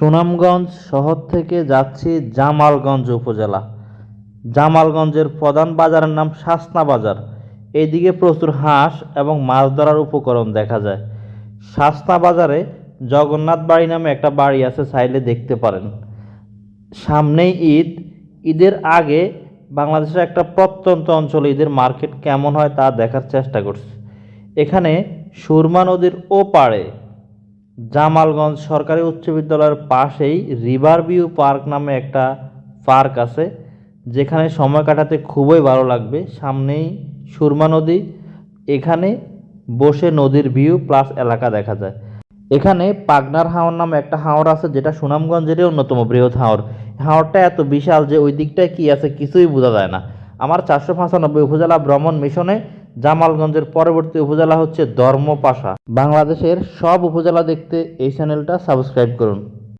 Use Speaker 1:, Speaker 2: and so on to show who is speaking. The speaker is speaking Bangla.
Speaker 1: সুনামগঞ্জ শহর থেকে যাচ্ছি জামালগঞ্জ উপজেলা। জামালগঞ্জের প্রধান বাজারের নাম শাসনা বাজার। এইদিকে প্রচুর হাঁস এবং মাছ ধরার উপকরণ দেখা যায়। শাসনা বাজারে জগন্নাথ বাড়ি নামে একটা বাড়ি আছে, চাইলে দেখতে পারেন। সামনেই ঈদ। ঈদের আগে বাংলাদেশের একটা প্রত্যন্ত অঞ্চলে ঈদের মার্কেট কেমন হয় তা দেখার চেষ্টা করছি। এখানে সুরমা নদীর ওপারে জামালগঞ্জ সরকারি উচ্চ বিদ্যালয়ের পাশেই রিভার ভিউ পার্ক নামে একটা পার্ক আছে, যেখানে সময় কাটাতে খুবই ভালো লাগবে। সামনেই সুরমা নদী, এখানে বসে নদীর ভিউ প্লাস এলাকা দেখা যায়। এখানে পাগনার হাওর নামে একটা হাওর আছে, যেটা সুনামগঞ্জেরই অন্যতম বৃহৎ হাওর। হাওরটা এত বিশাল যে ওই দিকটায় কি আছে কিছুই বোঝা যায় না। আমার চারশো পঁচানব্বই উপজেলা ভ্রমণ মিশনে জামালগঞ্জের পরবর্তী উপজেলা হচ্ছে ধর্মপাশা। বাংলাদেশের সব উপজেলা দেখতে এই চ্যানেলটা সাবস্ক্রাইব করুন।